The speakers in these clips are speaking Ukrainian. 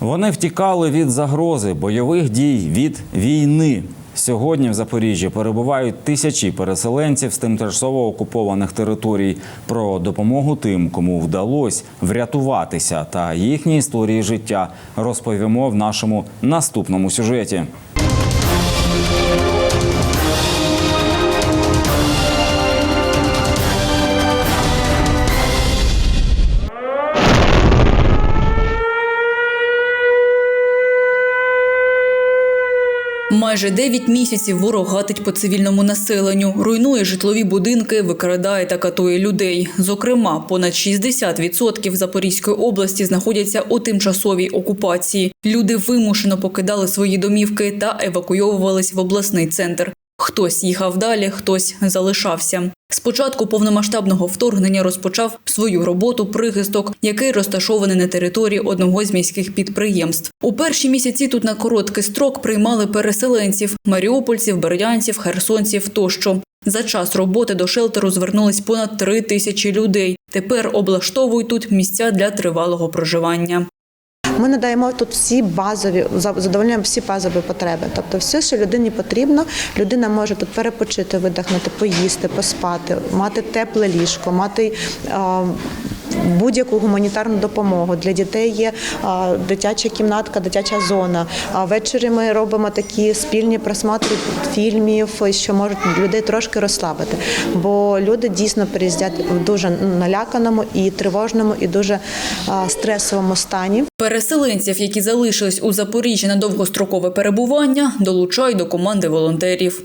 Вони втікали від загрози, бойових дій, від війни. Сьогодні в Запоріжжі перебувають тисячі переселенців з тимчасово окупованих територій. Про допомогу тим, кому вдалося врятуватися, та їхні історії життя розповімо в нашому наступному сюжеті. Майже 9 місяців ворог гатить по цивільному населенню, руйнує житлові будинки, викрадає та катує людей. Зокрема, понад 60% Запорізької області знаходяться у тимчасовій окупації. Люди вимушено покидали свої домівки та евакуйовувались в обласний центр. Хтось їхав далі, хтось залишався. Спочатку повномасштабного вторгнення розпочав свою роботу прихисток, який розташований на території одного з міських підприємств. У перші місяці тут на короткий строк приймали переселенців маріупольців, бердянців, херсонців тощо. За час роботи до шелтеру звернулись понад три тисячі людей. Тепер облаштовують тут місця для тривалого проживання. Ми надаємо тут всі базові, за- задовольняємо всі базові потреби. Тобто, все, що людині потрібно, людина може тут перепочити, видихнути, поїсти, поспати, мати тепле ліжко, мати. Будь-яку гуманітарну допомогу для дітей є дитяча кімнатка, дитяча зона. А ввечері ми робимо такі спільні просмотри фільмів, що можуть людей трошки розслабити. Бо люди дійсно приїздять в дуже наляканому і тривожному, і дуже стресовому стані. Переселенців, які залишились у Запоріжжі на довгострокове перебування, долучають до команди волонтерів.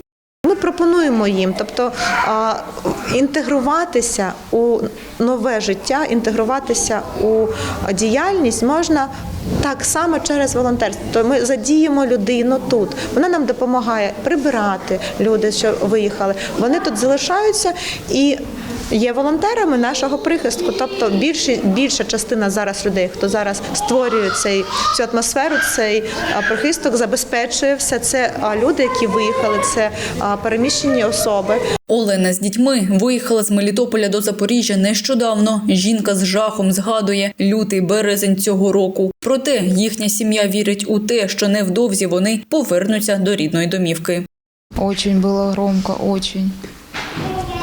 Ми пропонуємо їм, тобто інтегруватися у нове життя, інтегруватися у діяльність можна так само через волонтерство. То ми задіємо людину тут. Вона нам допомагає прибирати люди, що виїхали. Вони тут залишаються і. Є волонтерами нашого прихистку, тобто більші, більша частина зараз людей, хто зараз створює цей цю атмосферу, цей прихисток, забезпечує все. Це а, люди, які виїхали, це переміщені особи. Олена з дітьми виїхала з Мелітополя до Запоріжжя нещодавно. Жінка з жахом згадує лютий березень цього року. Проте їхня сім'я вірить у те, що невдовзі вони повернуться до рідної домівки. Очень было громко, очень.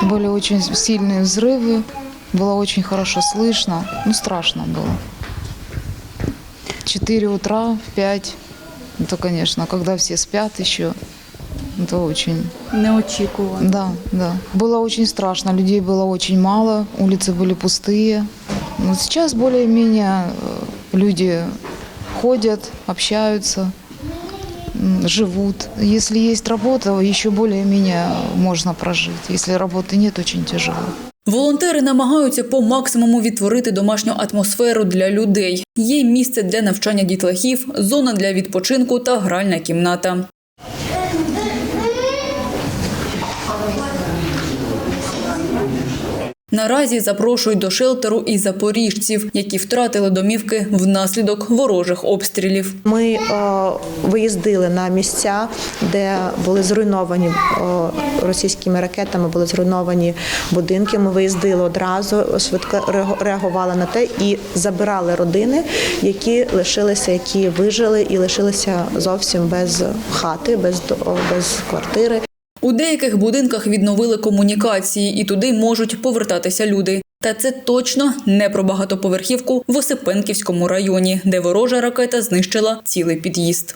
Были очень сильные взрывы, было очень хорошо слышно, ну страшно было. Четыре утра, в пять, это, конечно, когда все спят еще, это очень, Неочікувано. да, да. Было очень страшно, людей было очень мало, улицы были пустые. Но сейчас более-менее э, люди ходят, общаются, м, живут. Если есть работа, еще более-менее можно прожить. Если работы нет, очень тяжело. Волонтери намагаються по максимуму відтворити домашню атмосферу для людей. Є місце для навчання дітлахів, зона для відпочинку та гральна кімната. Наразі запрошують до шелтеру і запоріжців, які втратили домівки внаслідок ворожих обстрілів. Ми е, виїздили на місця, де були зруйновані е, російськими ракетами, були зруйновані будинки. Ми виїздили одразу, швидко реагували на те і забирали родини, які лишилися, які вижили і лишилися зовсім без хати, без, без квартири. У деяких будинках відновили комунікації, і туди можуть повертатися люди. Та це точно не про багатоповерхівку в Осипенківському районі, де ворожа ракета знищила цілий під'їзд.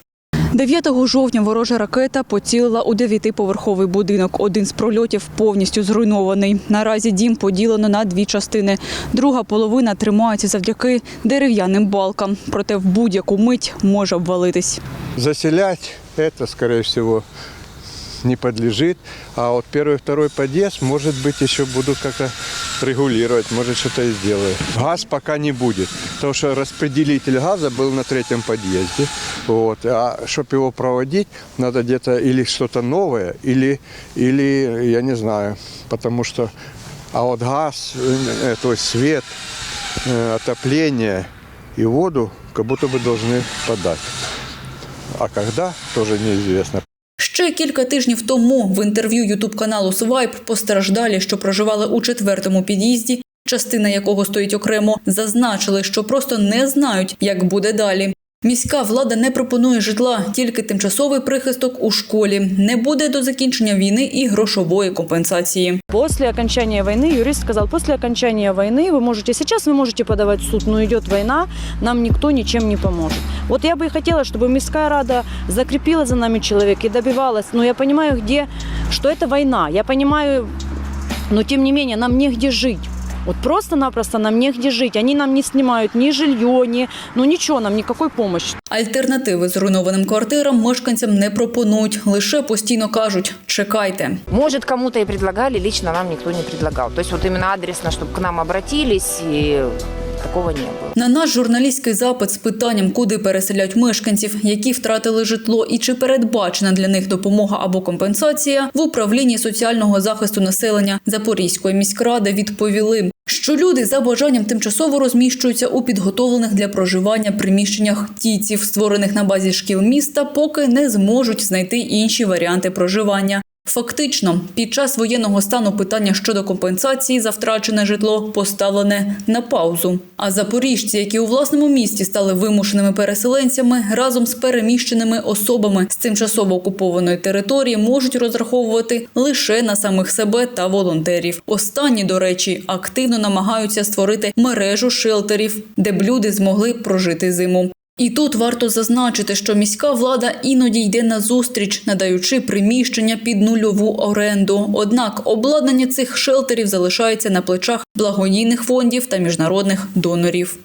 9 жовтня ворожа ракета поцілила у дев'ятиповерховий будинок. Один з прольотів повністю зруйнований. Наразі дім поділено на дві частини. Друга половина тримається завдяки дерев'яним балкам. Проте в будь-яку мить може обвалитись. Заселять это, скорее всего, не подлежит. А вот первый, второй подъезд, может быть, еще будут как-то регулировать, может, что-то и сделают. Газ пока не будет, потому что распределитель газа был на третьем подъезде. Вот. А чтобы его проводить, надо где-то или что-то новое, или, или, я не знаю, потому что, а вот газ, э, то есть свет, э, отопление и воду как будто бы должны подать. А когда, тоже неизвестно. Ще кілька тижнів тому в інтерв'ю ютуб каналу Свайп постраждалі, що проживали у четвертому під'їзді, частина якого стоїть окремо, зазначили, що просто не знають, як буде далі. Міська влада не пропонує житла, тільки тимчасовий прихисток у школі. Не буде до закінчення війни і грошової компенсації. После окончания войны, юрист сказал, после окончания войны вы можете, сейчас вы можете подавать в суд, но идет война, нам никто ничем не поможет. Вот я бы и хотела, чтобы Мирская Рада закрепила за нами человека и добивалась, но я понимаю, где, что это война, я понимаю, но тем не менее нам негде жить. Вот просто-напросто нам негде жить. Они нам не снимают ни жилье, ни, ну ничего, нам никакой помощи. Альтернативи зруйнованим квартирам мешканцям не пропонують, лише постійно кажуть чекайте. Может, кому-то и предлагали, лично нам никто не предлагал. То есть вот именно адресно, чтобы к нам обратились, и такого не было. На наш журналістський запит з питанням, куди переселяють мешканців, які втратили житло і чи передбачена для них допомога або компенсація, в управлінні соціального захисту населення Запорізької міськради відповіли, що люди за бажанням тимчасово розміщуються у підготовлених для проживання приміщеннях тіців, створених на базі шкіл міста, поки не зможуть знайти інші варіанти проживання. Фактично, під час воєнного стану питання щодо компенсації за втрачене житло поставлене на паузу. А запоріжці, які у власному місті стали вимушеними переселенцями, разом з переміщеними особами з тимчасово окупованої території можуть розраховувати лише на самих себе та волонтерів. Останні, до речі, активно намагаються створити мережу шелтерів, де б люди змогли прожити зиму. І тут варто зазначити, що міська влада іноді йде на зустріч, надаючи приміщення під нульову оренду. Однак обладнання цих шелтерів залишається на плечах благодійних фондів та міжнародних донорів.